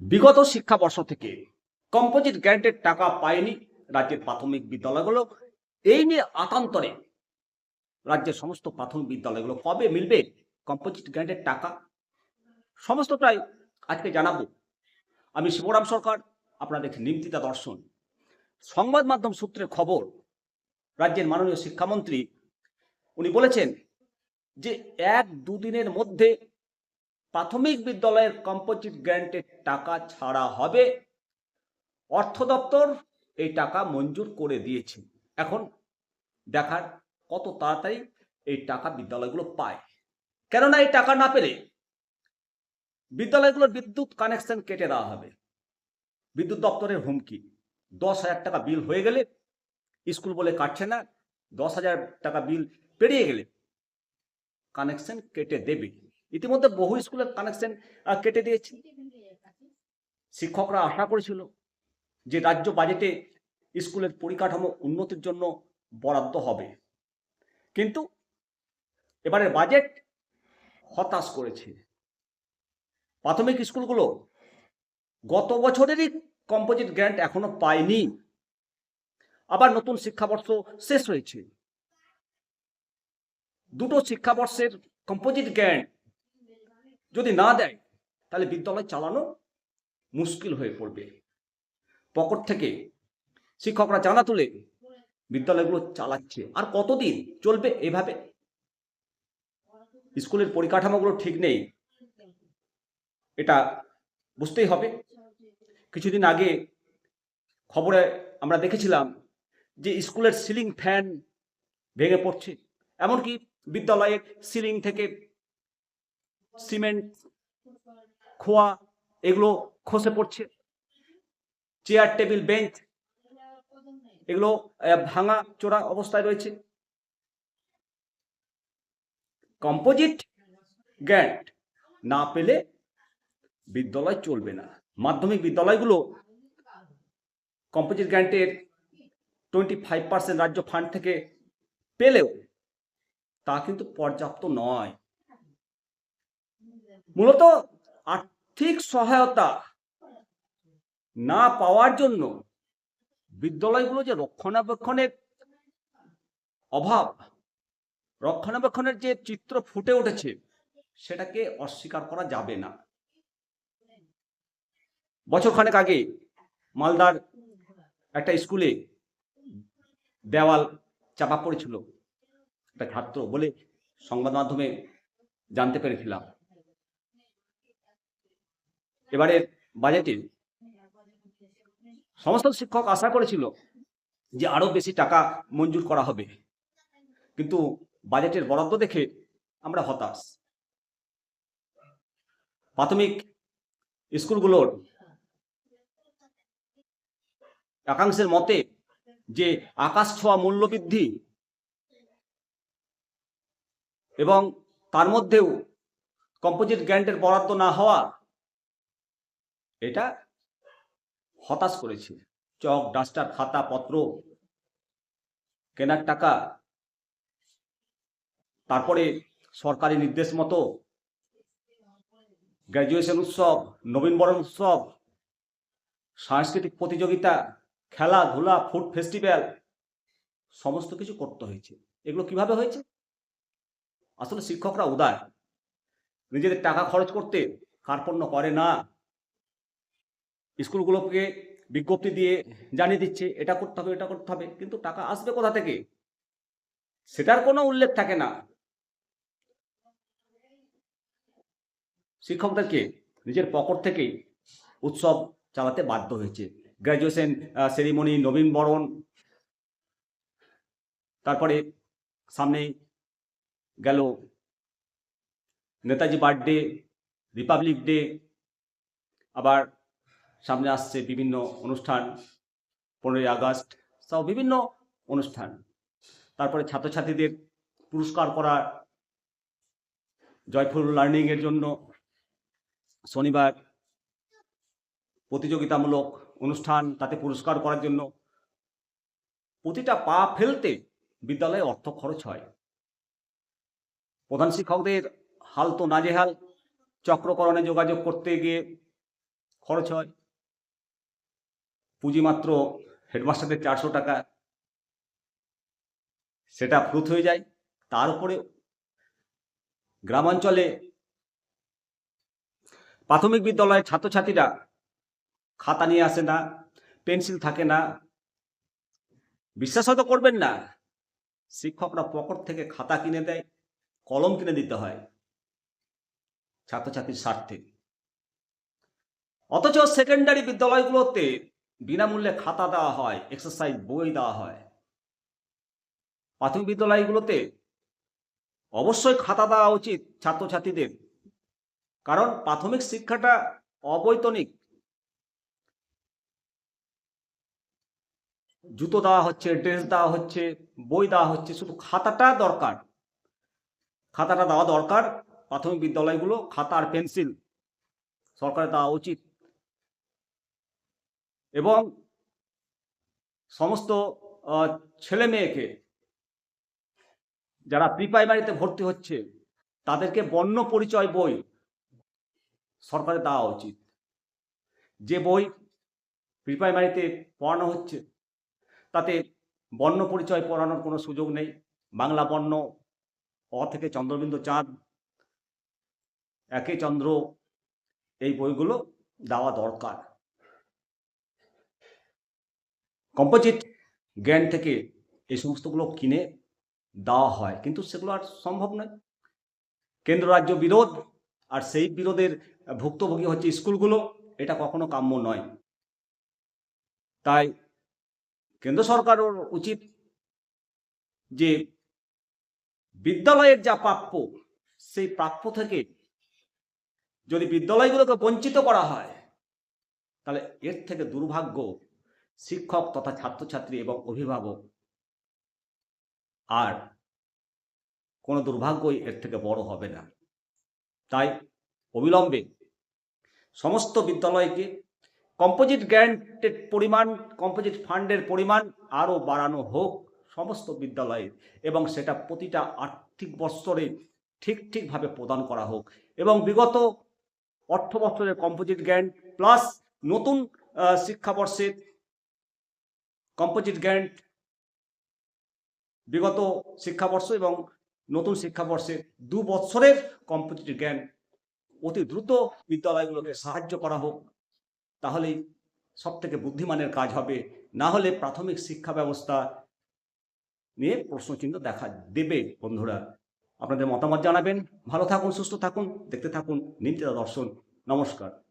বিগত শিক্ষাবর্ষ থেকে কম্পোজিট গ্র্যান্টের টাকা পায়নি রাজ্যের প্রাথমিক বিদ্যালয়গুলো। এই নিয়ে আতান্তরে রাজ্যের সমস্ত প্রাথমিক বিদ্যালয়গুলো কবে মিলবে কম্পোজিট গ্র্যান্টের টাকা? সমস্তটাই আজকে জানাব। আমি শিবরাম সরকার, আপনারা দেখছেন নিমতিতা দর্শন। সংবাদ মাধ্যম সূত্রে খবর, রাজ্যের মাননীয় শিক্ষামন্ত্রী, উনি বলেছেন যে এক দুদিনের মধ্যে প্রাথমিক বিদ্যালয়ের কম্পোজিট গ্র্যান্টের টাকা ছাড়া হবে। অর্থ দপ্তর এই টাকা মঞ্জুর করে দিয়েছে। এখন দেখার কত তাড়াতাড়ি এই টাকা বিদ্যালয়গুলো পায়। কেননা এই টাকা না পেলে বিদ্যালয়গুলোর বিদ্যুৎ কানেকশন কেটে দেওয়া হবে। বিদ্যুৎ দপ্তরের হুমকি, দশ হাজার টাকা বিল হয়ে গেলে স্কুল বলে কাটছে না, দশ হাজার টাকা বিল পেরিয়ে গেলে কানেকশন কেটে দেবে। ইতিমধ্যে বহু স্কুলের কানেকশন কেটে দিয়েছে। শিক্ষকরা আশা করেছিল যে রাজ্য বাজেটে স্কুলের পরিকাঠামো উন্নতির জন্য বরাদ্দ হবে। কিন্তু এবারের বাজেট হতাশ করেছে। প্রাথমিক স্কুলগুলো গত বছরেরই কম্পোজিট গ্র্যান্ট এখনও পায়নি। আবার নতুন শিক্ষাবর্ষ শেষ হয়েছে। দুটো শিক্ষাবর্ষের কম্পোজিট গ্র্যান্ট যদি না দেয়, তাহলে বিদ্যালয় চালানো মুশকিল হয়ে পড়বে। পকেট থেকে শিক্ষকরা জানা তুলে বিদ্যালয়গুলো চালাচ্ছে। আর কতদিন চলবে এভাবে? স্কুলের পরিকাঠামোগুলো ঠিক নেই। এটা বুঝতেই হবে। কিছুদিন আগে খবরে আমরা দেখেছিলাম যে স্কুলের সিলিং ফ্যান ভেঙে পড়ছে। এমনকি বিদ্যালয়ের সিলিং থেকে সিমেন্ট, খোয়া, এগুলো খসে পড়ছে। চেয়ার, টেবিল, বেঞ্চ, এগুলো ভাঙা চোরা অবস্থায় রয়েছে। কম্পোজিট গ্র্যান্ট না পেলে বিদ্যালয় চলবে না। মাধ্যমিক বিদ্যালয়গুলো কম্পোজিট গ্যান্টের টোয়েন্টি ফাইভ পার্সেন্ট রাজ্য ফান্ড থেকে পেলেও তা কিন্তু পর্যাপ্ত নয়। মূলত আর্থিক সহায়তা না পাওয়ার জন্য বিদ্যালয়গুলো যে রক্ষণাবেক্ষণের অভাব, রক্ষণাবেক্ষণের যে চিত্র ফুটে উঠেছে, সেটাকে অস্বীকার করা যাবে না। বছরখানেক আগে মালদার একটা স্কুলে দেওয়াল চাপা পড়েছিল, একটা ছাত্র বলে সংবাদ মাধ্যমে জানতে পেরেছিলাম। এবারে বাজেটে সমস্ত শিক্ষক আশা করেছিল যে আরও বেশি টাকা মঞ্জুর করা হবে। কিন্তু বাজেটের বরাদ্দ দেখে আমরা হতাশ। প্রাথমিক স্কুলগুলোর একাংশের মতে যে আকাশ ছোঁয়া মূল্যবৃদ্ধি এবং তার মধ্যেও কম্পোজিট গ্র্যান্টের বরাদ্দ না হওয়া এটা হতাশ করেছে। চক, ডাস্টার, খাতা, পত্র, কেনার টাকা, তারপরে সরকারি নির্দেশ মতো গ্র্যাজুয়েশন উৎসব নবীনবরণ উৎসব, সাংস্কৃতিক প্রতিযোগিতা, খেলাধুলা ফুড ফেস্টিভ্যাল সমস্ত কিছু করতে হয়েছে। এগুলো কীভাবে হয়েছে? আসলে শিক্ষকরা উদার। নিজেদের টাকা খরচ করতে কার্পণ্য করে না। স্কুলগুলোকে বিজ্ঞপ্তি দিয়ে জানিয়ে দিচ্ছে, এটা করতে হবে, এটা করতে হবে, কিন্তু টাকা আসবে কোথা থেকে? সেটার কোনো উল্লেখ থাকে না। শিক্ষকদেরকে নিজের পকেট থেকেই উৎসব চালাতে বাধ্য হয়েছে। গ্র্যাজুয়েশন সেরিমনি নবীনবরণ তারপরে সামনেই গেল নেতাজি বার্থডে রিপাবলিক ডে আবার সামনে আসছে বিভিন্ন অনুষ্ঠান, পনেরোই আগস্ট সব বিভিন্ন অনুষ্ঠান। তারপরে ছাত্রছাত্রীদের পুরস্কার করার জয়ফুল লার্নিং এর জন্য শনিবার প্রতিযোগিতামূলক অনুষ্ঠান, তাতে পুরস্কার করার জন্য প্রতিটা পা ফেলতে বিদ্যালয়ে অর্থ খরচ হয়। প্রধান শিক্ষকদের হাল তো নাজেহাল, চক্রকরণে যোগাযোগ করতে গিয়ে খরচ হয়। পুঁজি মাত্র হেডমাস্টারদের চারশো টাকা সেটা ফুরুত হয়ে যায়। তার উপরে গ্রামাঞ্চলে প্রাথমিক বিদ্যালয়ের ছাত্রছাত্রীরা খাতা নিয়ে আসে না, পেন্সিল থাকে না। বিশ্বাস হয়তো করবেন না, শিক্ষকরা পকেট থেকে খাতা কিনে দেয়, কলম কিনে দিতে হয় ছাত্রছাত্রীর স্বার্থে। অথচ সেকেন্ডারি বিদ্যালয়গুলোতে বিনামূল্যে খাতা দেওয়া হয় এক্সারসাইজ বই দেওয়া হয়। প্রাথমিক বিদ্যালয়গুলোতে অবশ্যই খাতা দেওয়া উচিত ছাত্রছাত্রীদের। কারণ প্রাথমিক শিক্ষাটা অবৈতনিক। জুতো দেওয়া হচ্ছে, ড্রেস দেওয়া হচ্ছে, বই দেওয়া হচ্ছে, শুধু খাতাটা দরকার। খাতাটা দেওয়া দরকার, প্রাথমিক বিদ্যালয়গুলো খাতা আর পেন্সিল সরকারের দেওয়া উচিত। এবং সমস্ত ছেলে মেয়েকে যারা প্রি প্রাইমারিতে ভর্তি হচ্ছে, তাদেরকে বর্ণ পরিচয় বই সরকারের দেওয়া উচিত। যে বই প্রি প্রাইমারিতে পড়ানো হচ্ছে, তাতে বর্ণ পরিচয় পড়ানোর কোনো সুযোগ নেই। বাংলা বর্ণ, অ থেকে চন্দ্রবিন্দু চাঁদ, একে চন্দ্র, এই বইগুলো দেওয়া দরকার। কম্পোজিট জ্ঞান থেকে এই সমস্তগুলো কিনে দেওয়া হয়। কিন্তু সেগুলো আর সম্ভব নয়। কেন্দ্র, রাজ্য বিরোধ আর সেই বিরোধের ভুক্তভোগী হচ্ছে স্কুলগুলো। এটা কখনো কাম্য নয়। তাই কেন্দ্র সরকারও উচিত যে বিদ্যালয়ের যা প্রাপ্য, সেই প্রাপ্য থেকে যদি বিদ্যালয়গুলোকে বঞ্চিত করা হয়, তাহলে এর থেকে দুর্ভাগ্য শিক্ষক তথা ছাত্রছাত্রী এবং অভিভাবক। আর কোনো দুর্ভাগ্যই এর থেকে বড় হবে না। তাই অবিলম্বে সমস্ত বিদ্যালয়কে কম্পোজিট গ্র্যান্টের পরিমাণ কম্পোজিট ফান্ডের পরিমাণ আরও বাড়ানো হোক সমস্ত বিদ্যালয়ে এবং সেটা প্রতিটা আর্থিক বৎসরে ঠিক ঠিকভাবে প্রদান করা হোক এবং বিগত অর্থ বছরের কম্পোজিট গ্র্যান্ট প্লাস নতুন শিক্ষাবর্ষের কম্পোজিট গ্র্যান্ট বিগত শিক্ষাবর্ষ এবং নতুন শিক্ষাবর্ষে দু বছরের কম্পিটিটিভ জ্ঞান অতি দ্রুত বিদ্যালয়গুলোকে সাহায্য করা হোক, তাহলেই সব থেকে বুদ্ধিমানের কাজ হবে। না হলে প্রাথমিক শিক্ষা ব্যবস্থা নিয়ে প্রশ্নচিহ্ন দেখা দেবে, বন্ধুরা। আপনাদের মতামত জানাবেন। ভালো থাকুন, সুস্থ থাকুন, দেখতে থাকুন নিমতিদা দর্শন। নমস্কার।